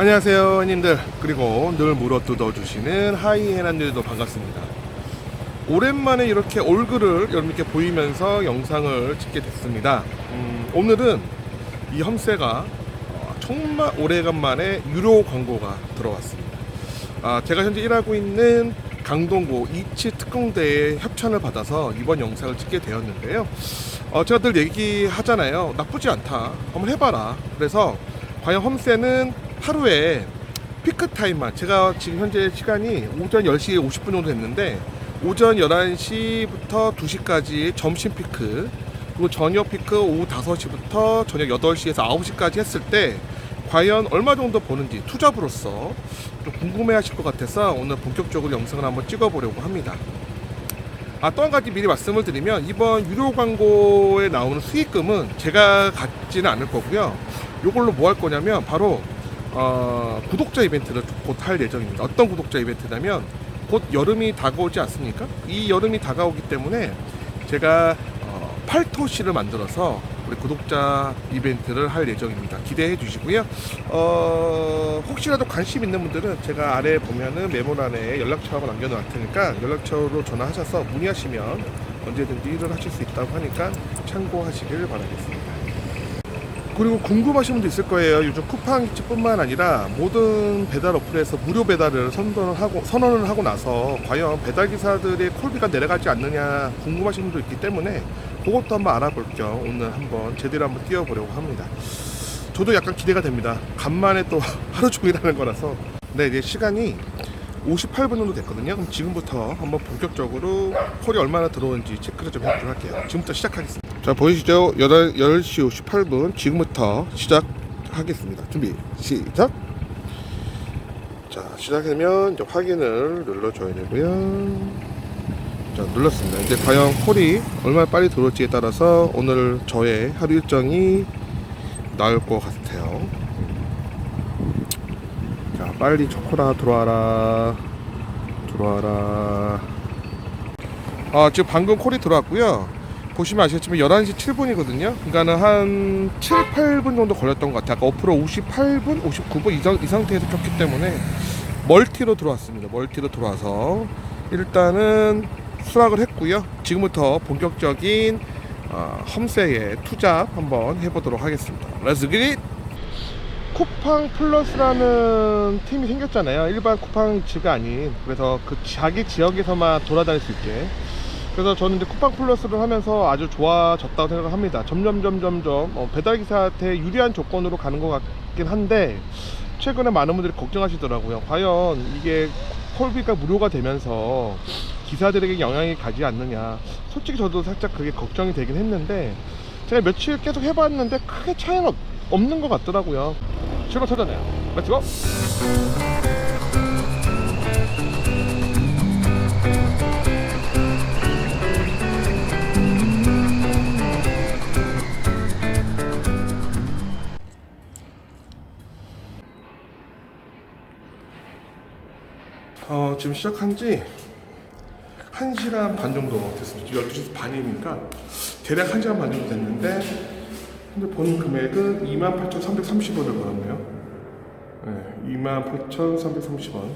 안녕하세요 형님들. 그리고 늘 물어 뜯어 주시는 하이해난들도 반갑습니다. 오랜만에 이렇게 얼굴을 여러분께 보이면서 영상을 찍게 됐습니다. 음, 오늘은 이 험세가 어, 정말 오래간만에 유료 광고가 들어왔습니다. 아, 제가 현재 일하고 있는 강동구 이치 특공대의 협찬을 받아서 이번 영상을 찍게 되었는데요. 어, 제가 늘 얘기하잖아요. 나쁘지 않다. 한번 해봐라. 그래서 과연 험세는 하루에 피크 타임만 제가 지금 현재 시간이 오전 10시 50분 정도 됐는데 오전 11시부터 2시까지 점심 피크 그리고 저녁 피크 오후 5시부터 저녁 8시에서 9시까지 했을 때 과연 얼마 정도 버는지 투잡으로서 좀 궁금해 하실 것 같아서 오늘 본격적으로 영상을 한번 찍어 보려고 합니다. 아, 또 한 가지 미리 말씀을 드리면 이번 유료 광고에 나오는 수익금은 제가 갖지는 않을 거고요. 이걸로 뭐 할 거냐면 바로 어, 구독자 이벤트를 곧 할 예정입니다. 어떤 구독자 이벤트냐면 곧 여름이 다가오지 않습니까? 이 여름이 다가오기 때문에 제가 어, 팔토시를 만들어서 우리 구독자 이벤트를 할 예정입니다. 기대해 주시고요. 어, 혹시라도 관심 있는 분들은 제가 아래 보면은 메모란에 연락처 한번 남겨놓을 테니까 연락처로 전화하셔서 문의하시면 언제든지 일을 하실 수 있다고 하니까 참고하시길 바라겠습니다. 그리고 궁금하신 분도 있을 거예요. 요즘 쿠팡 기츠뿐만 아니라 모든 배달 어플에서 무료 배달을 선언을 하고 선언을 하고 나서 과연 배달 기사들의 콜비가 내려가지 않느냐 궁금하신 분도 있기 때문에 그것도 한번 알아볼 겸 오늘 한번 제대로 한번 뛰어보려고 합니다. 저도 약간 기대가 됩니다. 간만에 또 하루 종일 하는 거라서. 네, 이제 시간이 58분 정도 됐거든요. 그럼 지금부터 한번 본격적으로 콜이 얼마나 들어오는지 체크를 좀 해보도록 할게요. 지금부터 시작하겠습니다. 자, 보이시죠? 8, 10시 58분. 지금부터 시작하겠습니다. 준비, 시작! 자, 시작하면 이제 확인을 눌러줘야 되고요. 자, 눌렀습니다. 이제 과연 콜이 얼마나 빨리 들어올지에 따라서 오늘 저의 하루 일정이 나을 것 같아요. 자, 빨리 초코라 들어와라. 들어와라. 아, 지금 방금 콜이 들어왔고요. 보시면 아시겠지만 11시 7분이거든요. 그러니까는 한 7, 8분 정도 걸렸던 것 같아요. 아까 5% 58분, 59분 이, 상- 이 상태에서 켰기 때문에 멀티로 들어왔습니다. 멀티로 들어와서 일단은 수락을 했고요. 지금부터 본격적인 어, 험세의 투잡 한번 해보도록 하겠습니다. 렛츠 기릿! 쿠팡 플러스라는 팀이 생겼잖아요. 일반 쿠팡츠가 아닌 그래서 그 자기 지역에서만 돌아다닐 수 있게. 그래서 저는 이제 쿠팡 플러스를 하면서 아주 좋아졌다고 생각을 합니다. 점점 점점점 어, 배달 기사한테 유리한 조건으로 가는 것 같긴 한데 최근에 많은 분들이 걱정하시더라고요. 과연 이게 콜비가 무료가 되면서 기사들에게 영향이 가지 않느냐. 솔직히 저도 살짝 그게 걱정이 되긴 했는데 제가 며칠 계속 해봤는데 크게 차이는 없, 없는 것 같더라고요. 출발 터졌네요. 렛츠고! 어, 지금 시작한 지 1시간 반 정도 됐습니다. 12시 반이니까 대략 1시간 반 정도 됐는데 근데 본 금액은 28,330원을 벌었네요. 네, 28,330원.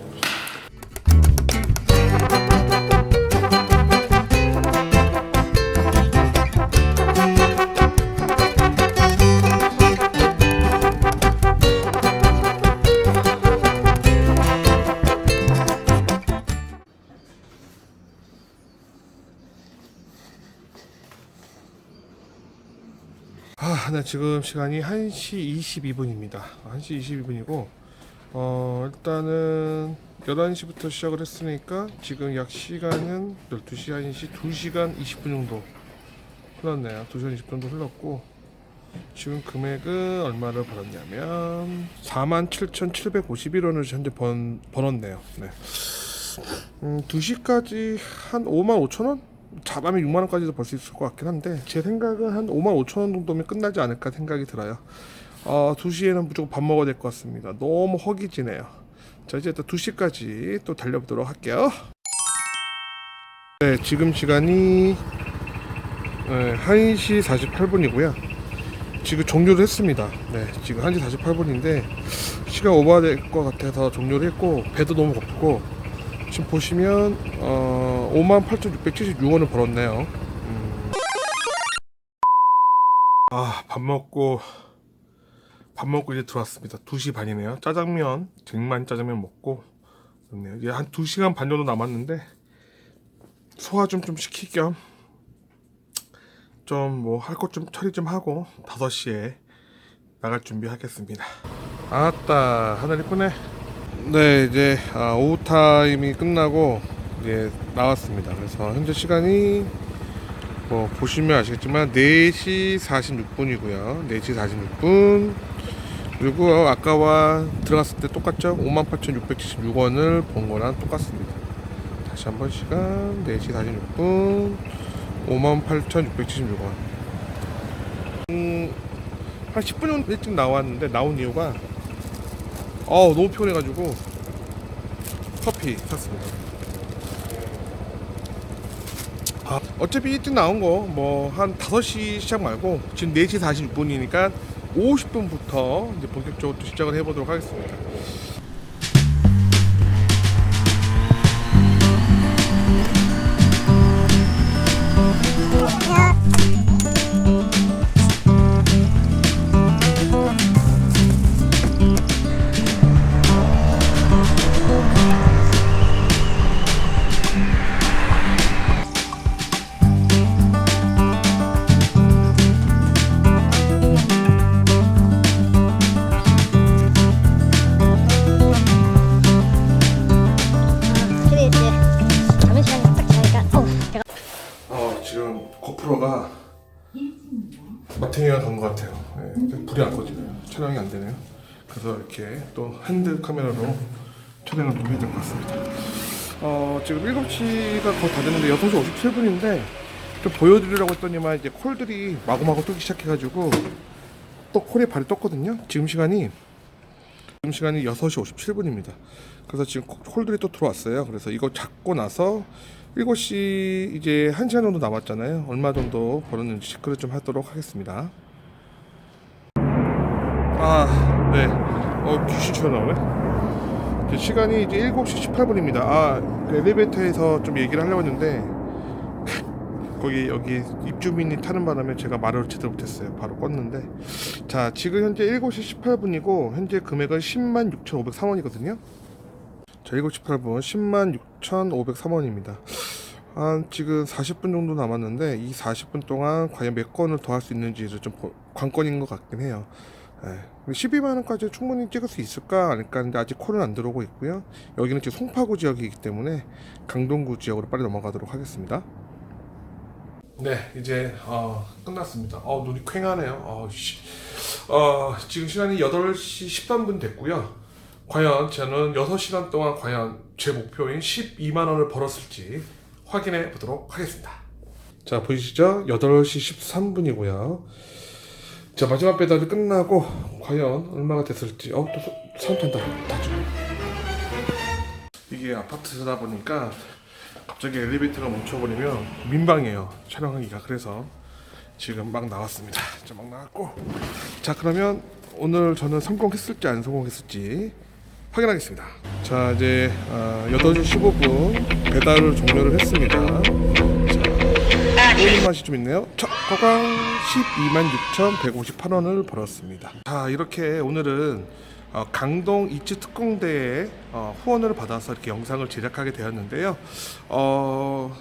네, 지금 시간이 1시 22분입니다. 1시 22분이고, 어, 일단은 11시부터 시작을 했으니까 지금 약 시간은 12시, 1시, 2시간 20분 정도 흘렀네요. 2시간 20분 정도 흘렀고, 지금 금액은 얼마를 벌었냐면, 47,751원을 현재 번, 벌었네요. 네. 음, 2시까지 한 5만 5천 원? 잡으면 6만 원까지도 벌 수 있을 것 같긴 한데 제 생각은 한 5만 5천 원 정도면 끝나지 않을까 생각이 들어요. 어, 2시에는 무조건 밥 먹어야 될 것 같습니다. 너무 허기지네요. 자 이제 또 2시까지 또 달려보도록 할게요. 네 지금 시간이 네, 1시 48분이고요. 지금 종료를 했습니다. 네, 지금 1시 48분인데 시간 오버될 것 같아서 종료를 했고 배도 너무 고프고 지금 보시면 어, 58,676원을 벌었네요. 음. 아, 밥 먹고 밥 먹고 이제 들어왔습니다. 2시 반이네요. 짜장면, 쟁반 짜장면 먹고 그렇네요. 이제 한 2시간 반 정도 남았는데 소화 좀 좀 시킬 겸 좀 뭐 할 것 좀 처리 좀 하고 5시에 나갈 준비하겠습니다. 아따 하늘 이쁘네. 네 이제 아, 오후 타임이 끝나고 이제 나왔습니다. 그래서 현재 시간이 뭐 보시면 아시겠지만 4시 46분이고요. 4시 46분 그리고 아까와 들어갔을 때 똑같죠? 58,676원을 본 거랑 똑같습니다. 다시 한번 시간 4시 46분 58,676원 음, 한 10분 정도 일찍 나왔는데 나온 이유가 어 너무 피곤해가지고 커피 샀습니다. 아, 어차피 일찍 나온 거 뭐 한 5시 시작 말고 지금 4시 46분이니까 50분부터 이제 본격적으로 또 시작을 해보도록 하겠습니다 그래서 이렇게 또 핸드 카메라로 촬영을 좀 해야 될 것 같습니다. 어, 지금 7시가 거의 다 됐는데 6시 57분인데 좀 보여드리려고 했더니만 이제 콜들이 마구마구 뜨기 시작해가지고 또 콜이 발이 떴거든요. 지금 시간이 지금 시간이 6시 57분입니다. 그래서 지금 콜들이 또 들어왔어요. 그래서 이거 잡고 나서 7시 이제 1시간 정도 남았잖아요. 얼마 정도 벌었는지 체크를 좀 하도록 하겠습니다. 아, 네. 어, 귀신 튀어나오네. 시간이 이제 7시 18분입니다. 아, 그 엘리베이터에서 좀 얘기를 하려고 했는데 거기 여기 입주민이 타는 바람에 제가 말을 제대로 못했어요. 바로 껐는데 자 지금 현재 7시 18분이고 현재 금액은 10만 6,503원이거든요. 자 7시 18분 10만 6,503원입니다. 한 지금 40분 정도 남았는데 이 40분 동안 과연 몇 건을 더 할 수 있는지를 좀 보- 관건인 것 같긴 해요. 예. 12만 원까지 충분히 찍을 수 있을까 아닐까 하는데 아직 콜은 안 들어오고 있고요. 여기는 지금 송파구 지역이기 때문에 강동구 지역으로 빨리 넘어가도록 하겠습니다. 네, 이제 어, 끝났습니다. 어, 눈이 퀭하네요. 어, 씨. 어, 지금 시간이 8시 13분 됐고요. 과연 저는 6시간 동안 과연 제 목표인 12만 원을 벌었을지 확인해 보도록 하겠습니다. 자, 보이시죠? 8시 13분이고요. 자, 마지막 배달이 끝나고 과연 얼마가 됐을지. 어, 또 소- 사람 탄다. 타죠. 이게 아파트다 보니까 갑자기 엘리베이터가 멈춰버리면 민방이에요 촬영하기가 그래서 지금 막 나왔습니다 자 막 나왔고 자 그러면 오늘 저는 성공했을지 안 성공했을지 확인하겠습니다 자 이제 어, 8시 15분 배달을 종료를 했습니다 자 오는 맛이 좀 있네요 첫 거강 126,158원을 벌었습니다 자 이렇게 오늘은 어, 강동 이츠 특공대에 어, 후원을 받아서 이렇게 영상을 제작하게 되었는데요. 어,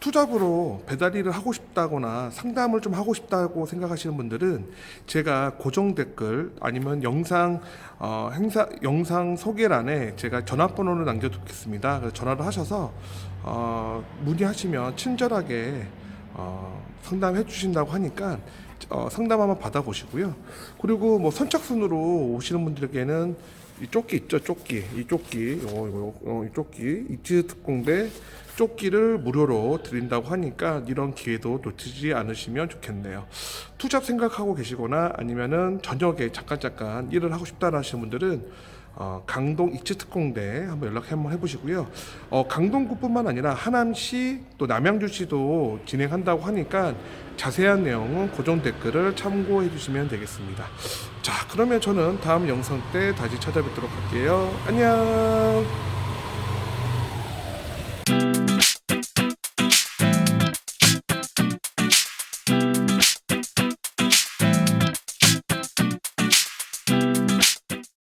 투잡으로 배달 일을 하고 싶다거나 상담을 좀 하고 싶다고 생각하시는 분들은 제가 고정 댓글 아니면 영상 어, 행사 영상 소개란에 제가 전화번호를 남겨두겠습니다. 그래서 전화를 하셔서 어, 문의하시면 친절하게 어, 상담해 주신다고 하니까 어, 상담 한번 받아보시고요. 그리고 뭐 선착순으로 오시는 분들에게는 이 조끼 있죠, 조끼. 이 조끼, 어, 이거, 어, 이 조끼, 이츠 특공대 조끼를 무료로 드린다고 하니까 이런 기회도 놓치지 않으시면 좋겠네요. 투잡 생각하고 계시거나 아니면은 저녁에 잠깐 잠깐 일을 하고 싶다 하시는 분들은 어, 강동 익지특공대 한번 연락 한번 해보시고요. 어, 강동구뿐만 아니라 하남시 또 남양주시도 진행한다고 하니까 자세한 내용은 고정 댓글을 참고해 주시면 되겠습니다. 자, 그러면 저는 다음 영상 때 다시 찾아뵙도록 할게요. 안녕.